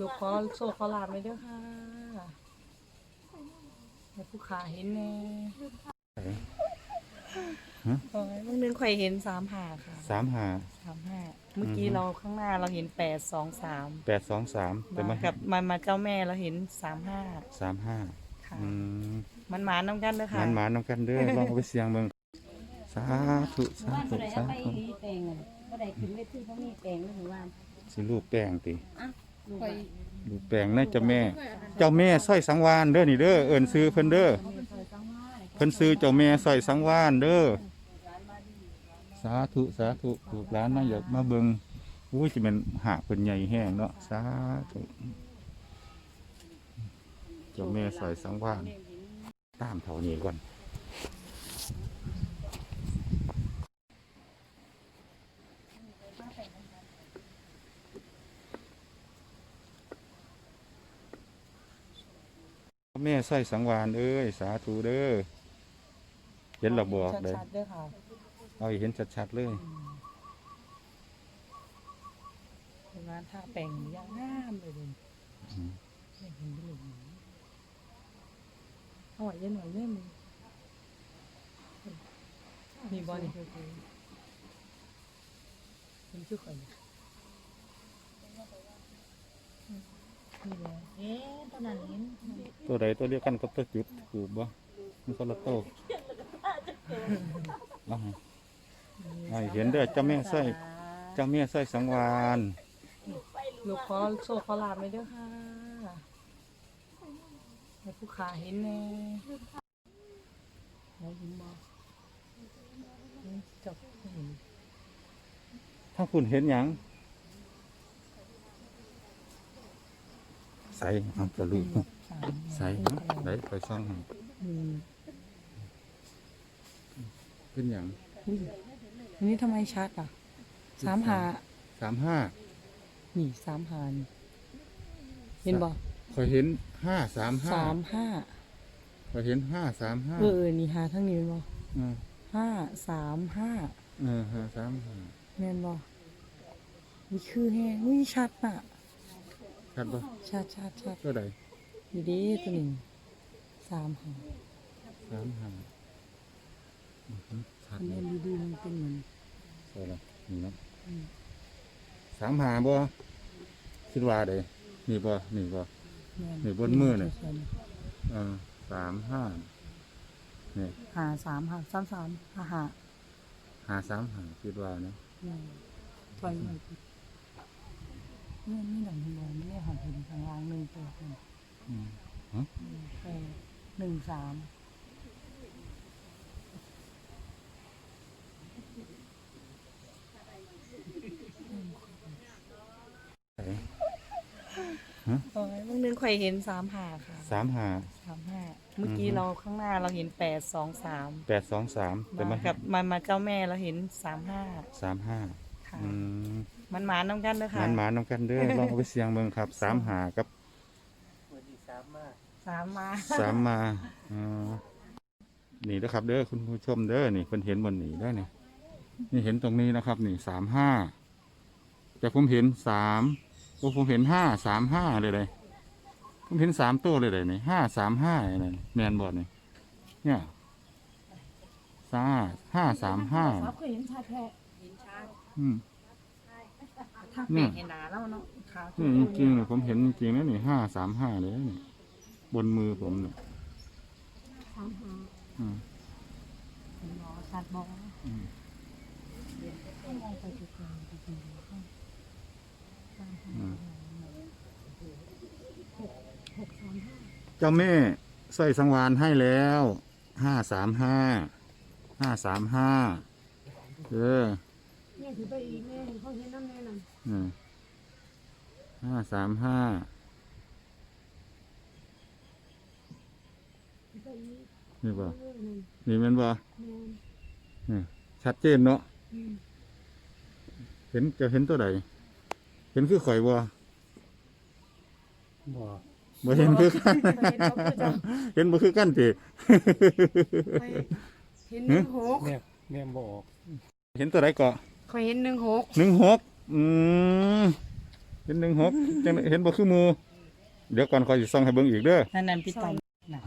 ลูกขอโซ่ขอลาบเลยเด้อค่ะให้ผู้ขาเห็นแน่โอ้ยเมื่อนึงข่อยเห็นสามหาค่ะสามหาสามห้าเมื่อกี้อือฮึเราข้างหน้าเราเห็นแปดสองสามแปดสองสามแต่มากับมามาเจ้าแม่เราเห็นสามห้าสามห้าค่ะ อืมมันหมาน้ำกันเด้อค่ะมันหมาน้ำกันเด้อลองเอาไปเสียงเบิ่งสาธุสาบ้านธุบ่ได้สาเอาไปธุอีแปลงอะบ่ได้ขึ้นเวทีเพราะมีแปลงแล้วถึงว่าสิรูปแป้งติลูก ว่ารูปแป้งนะเจ้าแม่ เจ้าแม่สร้อยสังวานเด้อนี่เด้อเอิ้นซื้อเพิ่นเด้อเพิ่นซื้อเจ้าแม่สร้อยสังวานเด้อสาธุสาธุลูกหลานมาอยากมาเบิ่งอุ้ยจะเป็นหากเพิ่นใหญ่แห้งเนาะสาธุเจ้าแม่สร้อยสังวานตามเท่านี้ก่อน แม่ใส่สังวานเอ้ยสาธุเด้อเห็นเราบอกเลยชัดๆเด้อค่ะเอาให้เห็นชัดๆเลยเป็นร้านท่าแปลงย่างงามเลยเลยอืมไม่เห็นไปเลยเอาไว้เย็นหน่อยเย็นเลยมีบอลนี่เป็นชื่อใครเนี่ย นี่เลยเอ๊ะตอนนั้นเห็นตัวใดตัวเรียกกันกับตัวจุดถูกบ่มันคนละโตวเอาให้เอาให้เห็นเด้อเจ้าแม่ใส่เจ้าแม่ใส่สังวานลูกขอโซ่ขอลาบเลยเด้อค่ะให้ผู้ขาเห็นแน่ไหนเห็นบ่เจับไม่เห็น ถ้าคุณเห็นหยัง ส่เอาจะลูกสามใส่ไหนไปซ่องให้อืมเป็นหยังอุ้ยอันนี้ทำไมชัดอะสามหาสามห้านี่สามหานี่เห็นบ่คอยเห็นห้าสามห้าสามห้าคอยเห็นห้าสามห้าเออเออนี่หาทั้งนี้เป็นบ่อืมห้าสามห้าเออห้าสามห้าแม่นบ่นี่คือแห้งอุ้ยชัดน่ะ ชัดปะชัดชัดชัดตัวใดอยู่ดีตัวหนึ่งสามหาสามห้าอือฮึชัดอันเลนี้ยดีๆมันเป็นเหมือนใช่ละนี่เนาะอืมสามหาบ่คิดว่าเด้นี่บ่นี่บ่ แม่นี่บนมือนี่ใช่ๆเออสามห้านี่หาสามหาสามสามหาหาหาสามหาคิดว่านะ แม่ปล่อยมัน เนี่ยนี่หนังมองไม่ได้หันเห็นทางล่างหนึ่งตัวเป็นอืมแปดหนึ่งสามไหนโอ้ยเมื่อนึงข่อยเห็นสามหาค่ะสามหาสามห้าเมื่อกี้อือฮึ เราข้างหน้าเราเห็นแปดสองสามแปดสองสามแต่มามากับมามาเจ้าแม่เราเห็นสามห้าสามห้าค่ะอืม มันหมาน้ำกันเด้อหค่ะมานหมานน้ำกันเด้อลองเอาไปเสียงเบิ่งครับสามหากับสามมาสามมาอ่านี่นะครับเด้อคุณผู้ชมเด้อนี่เพิ่นเห็นบนนี่ได้อนี่นี่เห็นตรงนี้นะครับ นี่สามห้าแต่ผมเห็นสามโอ้ผมเห็นห้าสามห้าเลยเลยผมเห็นสามตัวเลยเลยนี่ห้าสามห้านี่แมนบอดนี่เนี่ยสาห้าสามห้าครับเคยเห็นชาแท้เห็นชัดอืม ถ้าเนี่เป็ยดเห็นหนาแล้วเนาะขานี่จริงๆเลยผมเห็นจริงๆนะนี่ห้าสามห้าเลยนี่บนมือผมเนี่ยสามหาอืมเห็นบ่ชัดบ่อืมต้องมองไปจุดๆจุดๆสามห้าอืมหกสามห้าเจ้าแม่ใส่สังวานให้แล้วห้าสามห้าห้าสามห้าเออแม่ถือไปอีกแม่เห็นเขาเห็นน้ำแม่นั่นอืม ห้าสามห้าถือไปอีกนี่บ่เออนั่นนี่แมันบ่แม่ชัดเจนเนาะอืมเห็นจะเห็นตัวใดเห็นคือข่อยบ่บ่บ่เห็นคือกันเห็นบ่คือกันติเห็นหนึ่งหกแม่แม่บออกเห็นตัวใดเกาะคอยเห็นหนึ่งหกหนึ่งหก อืมเห็นหนึ่งหกจังเห็นบ่คือหมูเดี๋ยวก่อนคอยสิส่องให้เบิ่งอีกเด้อนั่นนั่นพี่ต่อมน่ะ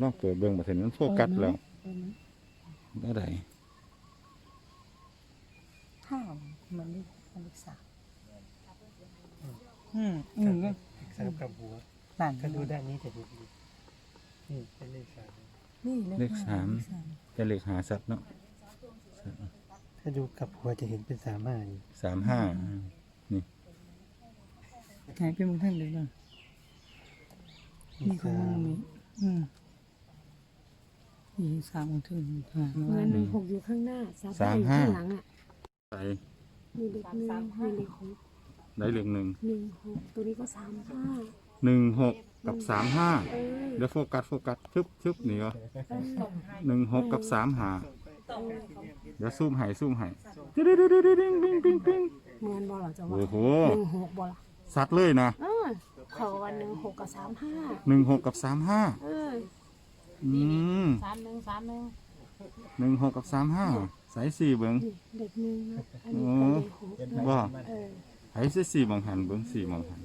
ลองเปิดเบิ่งมาเห็นมันโฟกัสแล้วเออมันได้ไดห้ามันเลขมันเลขสามอืมอืมสามกับหัวนั่นถ้าดูด้านนี้จะเห็นดีนี่เป็นเลขสามนี่เลขสามจะเลขหาสัตว์เนาะ ถ้าดูกับหัวจะเห็นเป็นสามห้าอยู่สามห้าไหนเป็นมึงท่านเลยเนาะนี่ของมันมีอืมนี่สามของถึงหาเหมืมาอนหนึ่งหกอยู่ข้างหน้าสามห้าอยู่ข้างหลังอะใส่มีเลขหนึ่งมีเลขหกได้เลขหนึ่งหนึ่งหกตัวนี้ก็สามห้าหนึ่งหกกับสามห้าเออเดี๋ยวโฟกัสโฟกัสชึบชึบนี่เหรอเออหนึ่งหกกับสามหา เดี๋ยวซูมให้ซูมให้ติ๊ดติ๊ดติ๊ดติ๊ดติ๊งติ๊งติ๊งติ๊งเหมือนบอลเหรอจะว่าโอ้โหหนึ่งหกบอลสัตว์เลยนะเออขอวันหนึ่งหกกับสามห้าหนึ่งหกกับสามห้าเอออืมสามหนึ่งสามหนึ่งหนึ่งหกกับสามห้าใส่สี่เบิ้งนี่เด็กหนึ่งนะอันนี้ก็เลขหกด้วยว่าเออใส่สี่สี่บางหันเบิ้งสี่บางหัน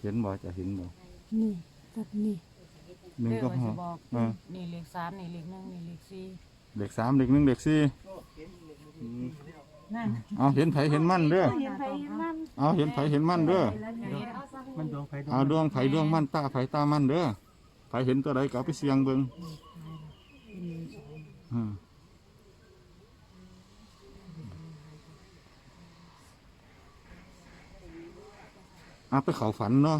เห็นบ่จะเห็นบ่นี่ตัดนี่หนึ่งกับหกเออนี่เลขสามนี่เลขหนึ่งนี่เลขสี่ เด็กสามเด็กหนึ่งเด็กสี่นั่นเอาเห็นไผเห็นมั่นเด้อเห็นไปเห็นมันเอาเห็นไผเห็นมั่นเด้อมันดวงไฟเอาดวงไผดวงมั่นตาไผตามั่นเด้อไผเห็นตัวใดก็เอาไปเสี่ยงเบิ้งอืมเอาไปเขาฝันเนาะ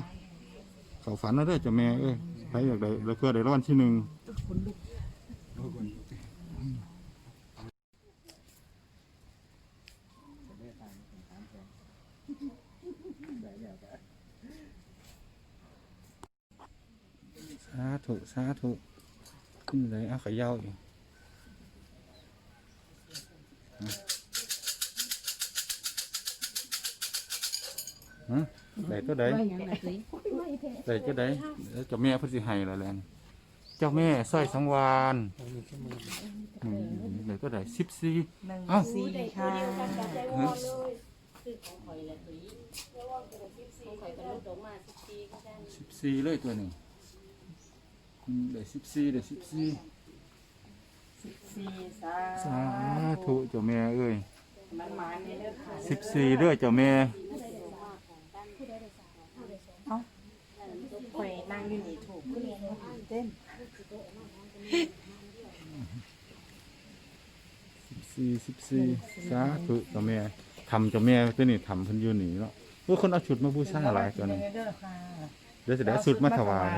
เขาฝันนะเด้อเจ้าแม่เอ้ยใครอยากได้แล้วเพื่อได้รางวัลที่หนึ่ง สาธุ สาธุ ขึ้นเลยเอาเขย่าอีกฮะได้ตัวใดได้เจ้าใดแล้วเจ้าแม่เพิ่นสิให้และแลนเจ้าแม่สร้อยสังวานอืมได้ตัวใด14 หนึ่งเอ้า สี่ค่ะฮะ 14เลยตัวนี้อืมได้14ได้14สี่สาสาธุเจ้าแม่เอ้ยมันมาในเด้อค่ะ14เด้อเจ้าแม่ข่อยนั่งอยู่นี่ถูกเต้น14 14สาธุเจ้าแม่ทำเจ้าแม่ตัวนี้ทำเพิ่นอยู่นี่เนาะ โอ้คนเอาชุดมาบูชาหลายตัวนี้เด้อค่ะเดี๋ยวจะได้เอาชุดมาถวาย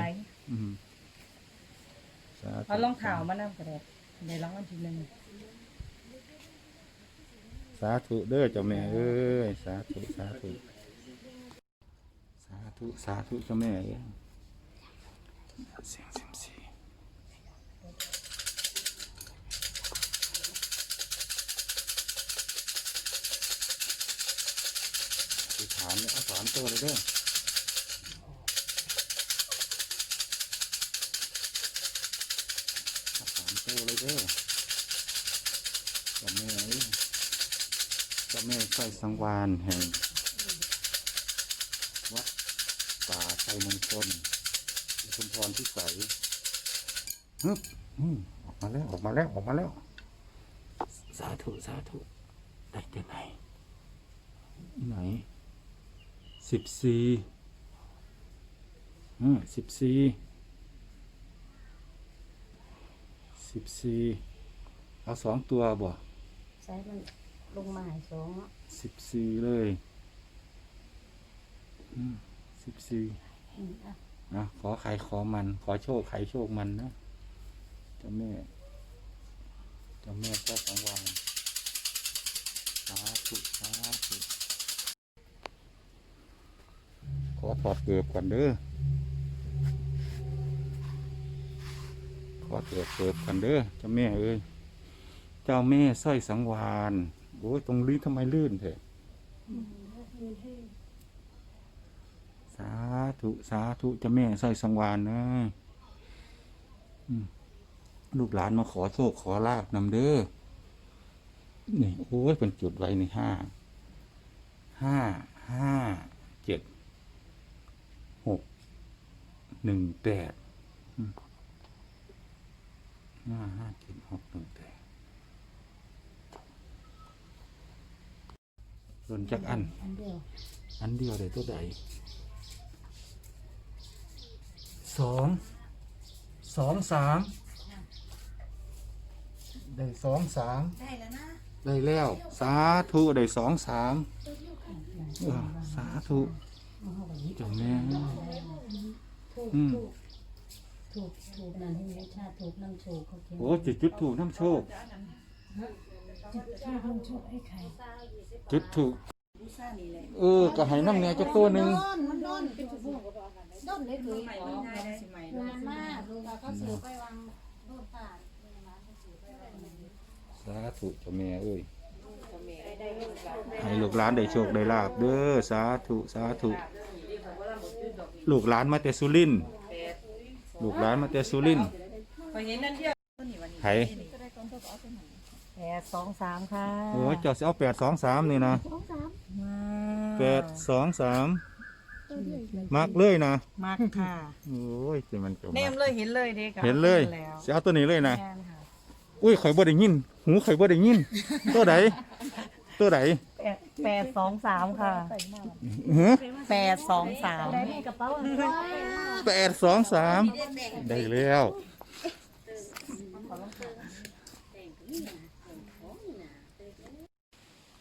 อืมสาธุเอารองเท้ามานำกระเด็ดในรางวัลที่หนึ่งสาธุเด้อเจ้าแม่เอ้ยสาธุสาธุสาธุสาธุเจ้าแม่เอ้ยเสียงเสียงานเนี่ยเอาสามตัวเลยเด้อเอาสามตัวเลยเด้อเจ้าแม่เอ้ยเจ้าแม่สร้อยสังวานแห่งวัดป่าไทรมงคลชุมพรพิสัยฮึบอืมออกมาแล้วออกมาแล้วออกมาแล้ว สาธุ สาธุ ได้ที่ไหนไหน สิบสี่อืมสิบสี่สิบสี่เอาสองตัวบ่ใช้มันลงมาให้สองเนาะสิบสี่เลยสิบสี่อืมอะนะขอใครขอมัน ขอโชคใครโชคมันนะเจ้าแม่เจ้าแม่เจ้าของวังสาธุสาธุ ขอถอดเกือบก่อนเด้อขอถอดเกือบก่อนเด้อเจ้าแม่เอ้ยเจ้าแม่สร้อยสังวานโอ้ยตรงลิ้นทำไมลื่นเถอะสาธุสาธุเจ้าแม่สร้อยสังวานนะลูกหลานมาขอโชคขอลาบนำเด้อนี่โอ้ยเป็นจุดไว้ในห้าห้าห้า หก หนึ่งแปดอืมห้าห้าเจ็ดหกหนึ่งแปดส่วนจากอัน อันเดียว อันเดียวได้ตัวใดสอง สองสามได้สองสามได้แล้วนะได้แล้ว สาธุได้สองสามเออสาธุเจ้าแม่ ถูกอืม ถูกถูกถูกนั่นให้แม่ชาติถูกน้ำโชคเขาเขียนโอ้จุดจุดถูกน้ำโชคถ้าคนชอบให้ใครจุดถูกเออก็ให้น้ำเนี่ยจะตัวหนึ่งมันโดนเป็นผู้โดนเลยถือของงานมากดูว่าเขาซื้อไปวางโดนตาสาธุเจ้าแม่เอ้ยให้ลูกหลานได้โชคได้ลาบเด้อสาธุสาธุ ลูกหลานมาแต่สุรินทร์ลูกหลานมาแต่สุรินทร์ไผแปดสองสามค่ะโอ้ยเจ้าสิเอาแปดสองสามนี่นะมาแปดสองสามมักเลยนะมากค่ะโอ้ยจะมันจะเนมเลยเห็นเลยเด็กเห็นเลยแล้วสิเอาตัวนี้เลยนะ แม่นค่ะ อุ้ยข่อยบ่ได้ยิน หูข่อยบ่ได้ยิน ตัวใดตัวใด แปดแปดสองสามค่ะหือแปดสองสามได้ในกระเป๋าอันนี้แปดสองสามได้แล้ว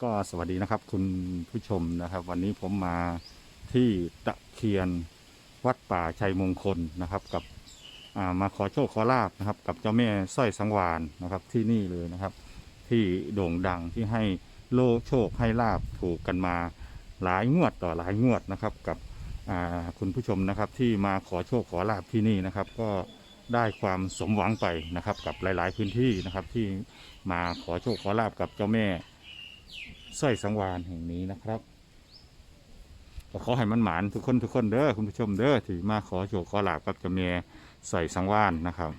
ก็สวัสดีนะครับคุณผู้ชมนะครับ วันนี้ผมมาที่ตะเคียนวัดป่าชัยมงคลนะครับ กับอ่ามาขอโชคขอลาบนะครับ กับเจ้าแม่สร้อยสังวานนะครับที่นี่เลยนะครับ ที่โด่งดังที่ให้ โลโชคให้ลาบถูกกันมาหลายงวดต่อหลายงวดนะครับ กับคุณผู้ชมนะครับที่มาขอโชคขอลาบที่นี่นะครับ ก็ได้ความสมหวังไปนะครับ กับหลาย ๆ พื้นที่นะครับ ที่มาขอโชคขอลาบกับเจ้าแม่สร้อยสังวานแห่งนี้นะครับก็ขอให้มันหมานทุกคนทุกคนเด้อคุณผู้ชมเด้อที่มาขอโชคขอลาบกับเจ้าแม่สร้อยสังวานนะครับ